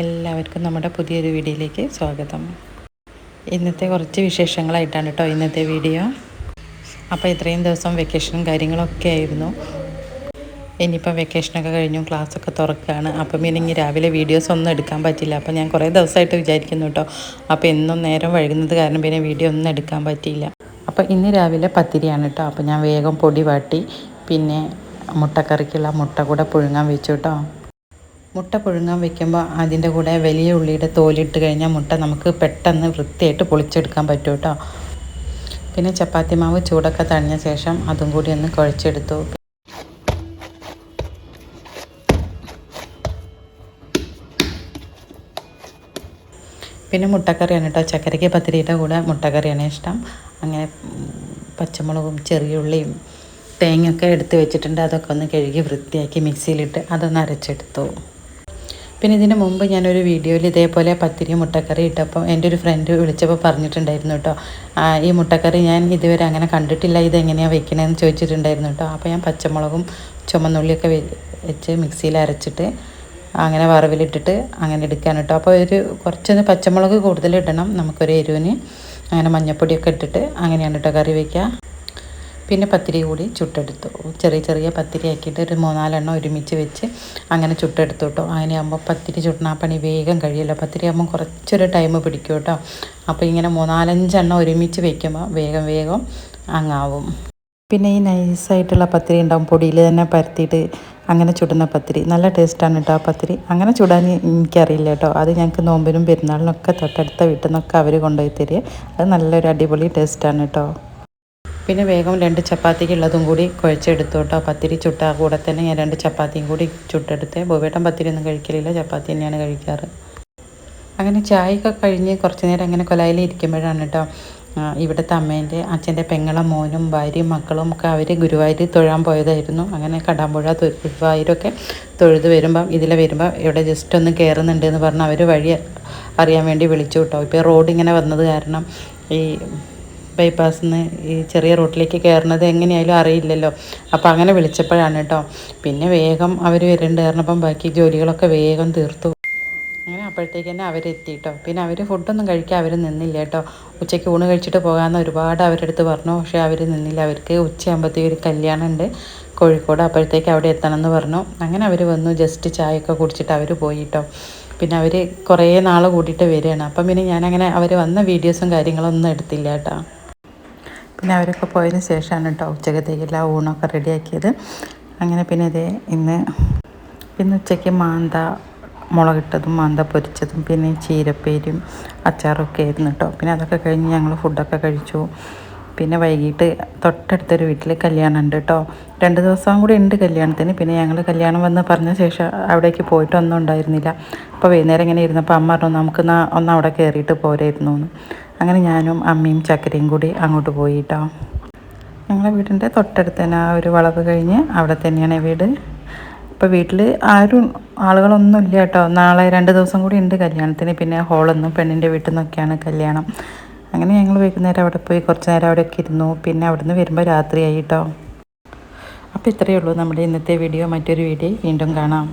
നമ്മുടെ പുതിയൊരു വീഡിയോയിലേക്ക് സ്വാഗതം. ഇന്നത്തെ കുറച്ച് വിശേഷങ്ങളായിട്ടാണ് കേട്ടോ ഇന്നത്തെ വീഡിയോ. അപ്പോൾ ഇത്രയും ദിവസം വെക്കേഷനും കാര്യങ്ങളൊക്കെ ആയിരുന്നു. ഇനിയിപ്പോൾ വെക്കേഷനൊക്കെ കഴിഞ്ഞു ക്ലാസ്സൊക്കെ തുറക്കുകയാണ്. അപ്പം ഇനി രാവിലെ വീഡിയോസ് ഒന്നും എടുക്കാൻ പറ്റില്ല. അപ്പം ഞാൻ കുറേ ദിവസമായിട്ട് വിചാരിക്കുന്നു കേട്ടോ അപ്പോൾ എന്നും നേരം വൈകുന്നത് കാരണം പിന്നെ വീഡിയോ ഒന്നും എടുക്കാൻ പറ്റിയില്ല. അപ്പോൾ ഇന്ന് രാവിലെ പത്തിരിയാണ് കേട്ടോ അപ്പോൾ ഞാൻ വേഗം പൊടി വാട്ടി. പിന്നെ മുട്ടക്കറിക്കുള്ള മുട്ട കൂടെ പുഴുങ്ങാൻ വെച്ചു കേട്ടോ മുട്ട പുഴുങ്ങാൻ വെക്കുമ്പോൾ അതിന്റെ കൂടെ വലിയ ഉള്ളിയുടെ തോലിട്ട് കഴിഞ്ഞാൽ മുട്ട നമുക്ക് പെട്ടെന്ന് വൃത്തിയായിട്ട് പൊളിച്ചെടുക്കാൻ പറ്റും കേട്ടോ പിന്നെ ചപ്പാത്തി മാവ് ചൂടൊക്കെ തണിഞ്ഞ ശേഷം അതും കൂടി ഒന്ന് കുഴച്ചെടുത്തു. പിന്നെ മുട്ടക്കറിയാണ് കേട്ടോ ചക്കരയ്ക്ക് പത്തിരിയുടെ കൂടെ മുട്ടക്കറിയാണ് ഇഷ്ടം. അങ്ങനെ പച്ചമുളകും ചെറിയുള്ളിയും തേങ്ങയൊക്കെ എടുത്ത് വെച്ചിട്ടുണ്ട്. അതൊക്കെ ഒന്ന് കഴുകി വൃത്തിയാക്കി മിക്സിയിലിട്ട് അതൊന്ന് അരച്ചെടുത്തു. പിന്നെ ഇതിന് മുമ്പ് ഞാനൊരു വീഡിയോയിൽ ഇതേപോലെ പത്തിരി മുട്ടക്കറി ഇട്ടപ്പോൾ എന്റെ ഒരു ഫ്രണ്ട് വിളിച്ചപ്പോൾ പറഞ്ഞിട്ടുണ്ടായിരുന്നു കേട്ടോ. ഈ മുട്ടക്കറി ഞാൻ ഇതുവരെ അങ്ങനെ കണ്ടിട്ടില്ല ഇതെങ്ങനെയാണ് വെക്കണതെന്ന് ചോദിച്ചിട്ടുണ്ടായിരുന്നു കേട്ടോ. അപ്പോൾ ഞാൻ പച്ചമുളകും ചുമന്നുള്ളിയൊക്കെ വെച്ച് മിക്സിയിൽ അരച്ചിട്ട് അങ്ങനെ വറവിലിട്ടിട്ട് അങ്ങനെ എടുക്കാൻ കേട്ടോ. അപ്പോൾ ഒരു കുറച്ചൊന്ന് പച്ചമുളക് കൂടുതൽ ഇടണം. നമുക്കൊരു എരിവിന് അങ്ങനെ മഞ്ഞപ്പൊടിയൊക്കെ ഇട്ടിട്ട് അങ്ങനെയാണ് കേട്ടോ കറി വയ്ക്കുക പിന്നെ പത്തിരി കൂടി ചുട്ടെടുത്തു. ചെറിയ ചെറിയ പത്തിരി ആക്കിയിട്ട് ഒരു മൂന്നാലെണ്ണം ഒരുമിച്ച് വെച്ച് അങ്ങനെ ചുട്ടെടുത്തു കേട്ടോ. അങ്ങനെയാകുമ്പോൾ പത്തിരി ചുട്ടണ പണി വേഗം കഴിയുമല്ലോ പത്തിരി ആകുമ്പോൾ കുറച്ചൊരു ടൈം പിടിക്കും കേട്ടോ. അപ്പോൾ ഇങ്ങനെ മൂന്നാലഞ്ചെണ്ണം ഒരുമിച്ച് വെക്കുമ്പോൾ വേഗം വേഗം അങ്ങാവും. പിന്നെ ഈ നൈസായിട്ടുള്ള പത്തിരി ഉണ്ടാവും. പൊടിയിൽ തന്നെ പരത്തിയിട്ട് അങ്ങനെ ചുടുന്ന പത്തിരി. നല്ല ടേസ്റ്റാണ് കേട്ടോ ആ പത്തിരി. അങ്ങനെ ചുടാൻ എനിക്കറിയില്ല കേട്ടോ. അത് ഞങ്ങൾക്ക് നോമ്പിനും പെരുന്നാളിനൊക്കെ തൊട്ടടുത്ത വീട്ടിൽ നിന്നൊക്കെ അവർ കൊണ്ടുപോയി തരിക. അത് നല്ലൊരു അടിപൊളി ടേസ്റ്റാണ് കേട്ടോ. പിന്നെ വേഗം രണ്ട് ചപ്പാത്തിക്കുള്ളതും കൂടി കുഴച്ചെടുത്തു കേട്ടോ. പത്തിരി ചുട്ട കൂടെ തന്നെ ഞാൻ രണ്ട് ചപ്പാത്തിയും കൂടി ചുട്ടെടുത്ത്. ബോബേട്ടൻ പത്തിരി ഒന്നും കഴിക്കലില്ല ചപ്പാത്തി തന്നെയാണ് കഴിക്കാറ്. അങ്ങനെ ചായയൊക്കെ കഴിഞ്ഞ് കുറച്ച് നേരം അങ്ങനെ കൊലായിൽ ഇരിക്കുമ്പോഴാണ് കേട്ടോ ഇവിടുത്തെ അമ്മേന്റെ അച്ഛന്റെ പെങ്ങളെ മോനും ഭാര്യയും മക്കളും ഒക്കെ അവർ ഗുരുവായൂർ തൊഴാൻ പോയതായിരുന്നു. അങ്ങനെ കടാമ്പുഴ ഗുരുവായൂരൊക്കെ തൊഴുത് വരുമ്പം ഇതിലെ വരുമ്പം ഇവിടെ ജസ്റ്റ് ഒന്ന് കയറുന്നുണ്ട് എന്ന് പറഞ്ഞ് അവർ വഴി അറിയാൻ വേണ്ടി വിളിച്ചു കേട്ടോ. ഇപ്പോൾ റോഡ് ഇങ്ങനെ വന്നത് കാരണം ഈ ബൈപ്പാസിൽ നിന്ന് ഈ ചെറിയ റോട്ടിലേക്ക് കയറുന്നത് എങ്ങനെയായാലും അറിയില്ലല്ലോ. അപ്പോൾ അങ്ങനെ വിളിച്ചപ്പോഴാണ് കേട്ടോ പിന്നെ വേഗം അവർ വരുന്നുണ്ട് കാരണപ്പം ബാക്കി ജോലികളൊക്കെ വേഗം തീർത്തു. അങ്ങനെ അപ്പോഴത്തേക്ക് തന്നെ അവരെത്തി കേട്ടോ പിന്നെ അവർ ഫുഡൊന്നും കഴിക്കാൻ അവർ നിന്നില്ല കേട്ടോ ഉച്ചയ്ക്ക് ഊണ് കഴിച്ചിട്ട് പോകാമെന്ന് ഒരുപാട് അവരുടെ അടുത്ത് പറഞ്ഞു. പക്ഷേ അവർ നിന്നില്ല. അവർക്ക് ഉച്ചയാകുമ്പോഴത്തേക്ക് ഒരു കല്യാണം ഉണ്ട് കോഴിക്കോട് അപ്പോഴത്തേക്ക് അവിടെ എത്തണമെന്ന് പറഞ്ഞു. അങ്ങനെ അവർ വന്നു. ജസ്റ്റ് ചായയൊക്കെ കുടിച്ചിട്ട് അവർ പോയി കേട്ടോ പിന്നെ അവർ കുറേ നാൾ കൂടിയിട്ട് വരികയാണ് അപ്പം പിന്നെ ഞാനങ്ങനെ അവർ വന്ന വീഡിയോസും കാര്യങ്ങളൊന്നും എടുത്തില്ല കേട്ടോ പിന്നെ അവരൊക്കെ പോയതിന് ശേഷമാണ് കേട്ടോ ഉച്ചക്കത്തേക്കെല്ലാം ഊണൊക്കെ റെഡിയാക്കിയത്. അങ്ങനെ പിന്നെ ഇതേ ഇന്ന് ഇന്ന് ഉച്ചയ്ക്ക് മാന്ത മുളകിട്ടതും മാന്ത പൊരിച്ചതും പിന്നെ ചീരപ്പേരും അച്ചാറൊക്കെ ആയിരുന്നു കേട്ടോ പിന്നെ അതൊക്കെ കഴിഞ്ഞ് ഞങ്ങൾ ഫുഡൊക്കെ കഴിച്ചു. പിന്നെ വൈകിട്ട് തൊട്ടടുത്തൊരു വീട്ടിൽ കല്യാണം ഉണ്ട് കേട്ടോ രണ്ട് ദിവസം കൂടി ഉണ്ട് കല്യാണത്തിന്. പിന്നെ ഞങ്ങൾ കല്യാണം വന്ന് പറഞ്ഞ ശേഷം അവിടേക്ക് പോയിട്ടൊന്നും ഉണ്ടായിരുന്നില്ല. അപ്പോൾ വൈകുന്നേരം ഇങ്ങനെ ഇരുന്നപ്പോൾ അമ്മ പറഞ്ഞു നമുക്ക് ഒന്ന് അവിടെ കയറിയിട്ട് പോരായിരുന്നു അങ്ങനെ ഞാനും അമ്മയും ചക്കരയും കൂടി അങ്ങോട്ട് പോയിട്ടോ. ഞങ്ങളെ വീടിന്റെ തൊട്ടടുത്ത് തന്നെ ആ ഒരു വളവ് കഴിഞ്ഞ് അവിടെ തന്നെയാണ് വീട്. ഇപ്പോൾ വീട്ടിൽ ആരും ആളുകളൊന്നും ഇല്ല കേട്ടോ. നാളെ രണ്ട് ദിവസം കൂടി ഉണ്ട് കല്യാണത്തിന്. പിന്നെ ഹോളൊന്നും പെണ്ണിന്റെ വീട്ടിൽ നിന്നൊക്കെയാണ് കല്യാണം. അങ്ങനെ ഞങ്ങൾ വൈകുന്നേരം അവിടെ പോയി കുറച്ച് നേരം അവിടെയൊക്കെ ഇരുന്നു. പിന്നെ അവിടുന്ന് വരുമ്പോൾ രാത്രിയായി കേട്ടോ. അപ്പോൾ ഇത്രയേ ഉള്ളൂ നമ്മുടെ ഇന്നത്തെ വീഡിയോ. മറ്റൊരു വീഡിയോ വീണ്ടും കാണാം.